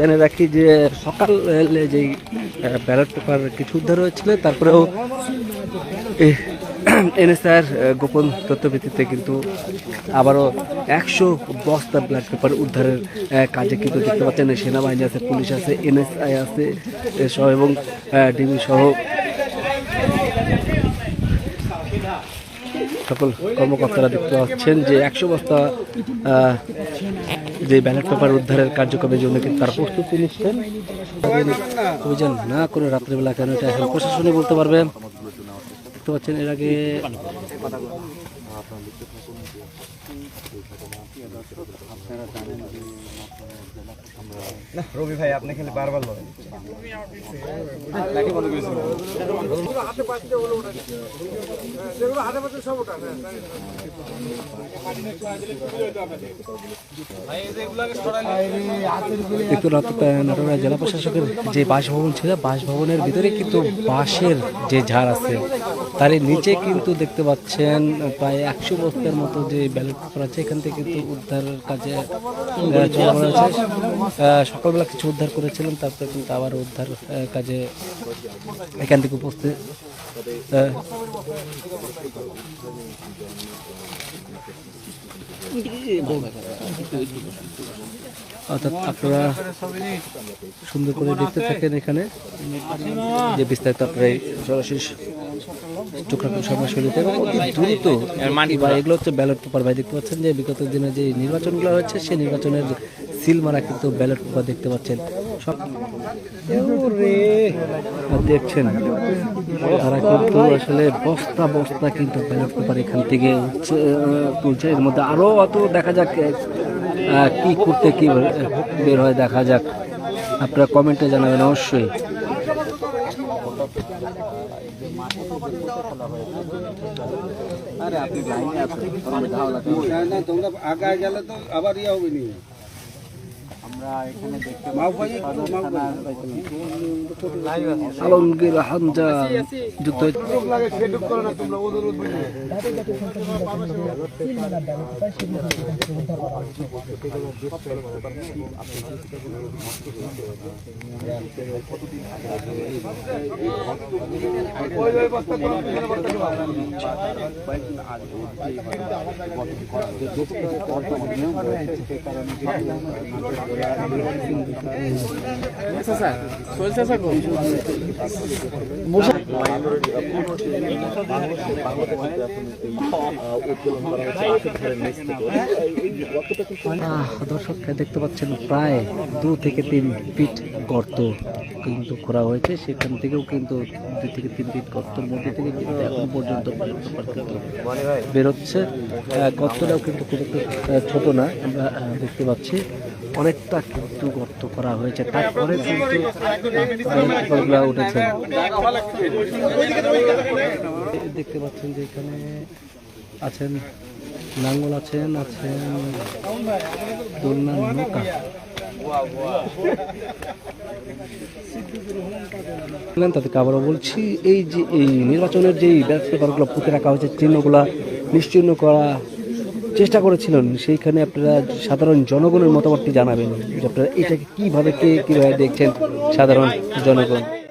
জেনে রাখি যে সকালে যে ব্যালট পেপার কিছু উদ্ধার হয়েছিল, তারপরেও এনএসআর গোপন তথ্য ভিত্তিতে কিন্তু আবারও একশো বস্তা ব্যালট পেপার উদ্ধারের কাজে কিন্তু দেখতে পাচ্ছেন সেনাবাহিনী আছে, পুলিশ আছে এনএসআই আছে সহ এবং ডিবি সহ সকল কর্মকর্তারা দেখতে পাচ্ছেন যে একশো বস্তা যে ব্যালট পেপার উদ্ধারের কার্যক্রমের জন্য কিন্তু তার প্রস্তুতি নিচ্ছেন। অভিযান না করে রাত্রিবেলা কেন এটা এখন প্রশাসনই বলতে পারবে? দেখতে পাচ্ছেন এর আগে রবি ভাই, আপনি খালি বারবার জেলা প্রশাসকের যে বাসভবন ছিল, বাসভবনের ভিতরে কিন্তু বাঁশের যে ঝাড় আছে তার নিচে কিন্তু দেখতে পাচ্ছেন প্রায় একশো বস্তার মতো যে ব্যালট পেপার আছে, এখান থেকে কিন্তু উদ্ধারের কাজে সকালবেলা কিছু উদ্ধার করেছিলাম তারপরে কিন্তু আবার উদ্ধার কাজে এখান থেকে উপস্থিত। অর্থাৎ আপনারা সুন্দর করে দেখতে থাকেন এখানে। যে বিস্তারিত আপনারা এই চোখ রাখুন সরাসরিতে এবং অতি দ্রুত বা এগুলো হচ্ছে ব্যালট পেপার ভাই দেখতে পাচ্ছেন যে বিগত দিনে যে নির্বাচনগুলো হচ্ছে সেই নির্বাচনের সিল মারা কিন্তু ব্যালট পেপার দেখতে পাচ্ছেন। সব আর দেখছেন তারা কিন্তু আসলে বস্তা বস্তা কিন্তু ব্যালট পেপার এখান থেকে তুলছে। এর মধ্যে আরও অত দেখা যাক কি করতে কি বের হয় দেখা যাক। আপনারা কমেন্টে জানাবেন অবশ্যই। তোমরা আগায় গেলে তো আবার ইয়ে হবে নি। আলমগীর হামজা যুক্ত হয়েছে। আহ, দর্শক দেখতে পাচ্ছেন প্রায় দু থেকে তিন ফিট গর্ত কিন্তু খোঁড়া হয়েছে। সেখান থেকেও কিন্তু দুই থেকে তিন ফিট গর্তের মধ্যে থেকে কিন্তু এখন পর্যন্ত বেরোচ্ছে। গর্তটাও কিন্তু খুব একটা ছোট না, আমরা দেখতে পাচ্ছি। অনেকটা কিন্তু গর্ত করা হয়েছে। তারপরে কিন্তু উঠেছে। দেখতে পাচ্ছেন যে এখানে আছেন, লাঙ্গল আছেন আছেন দোলনা নৌকা। তাদেরকে বলছি, এই যে এই নির্বাচনের যে ব্যালট পেপারগুলো পুঁতে রাখা হয়েছে, চিহ্নগুলো নিশ্চিহ্ন করা চেষ্টা করেছিলেন, সেইখানে আপনারা সাধারণ জনগণের মতামতটি জানাবেন। আপনারা এটাকে কীভাবে কে, কীভাবে দেখছেন সাধারণ জনগণ?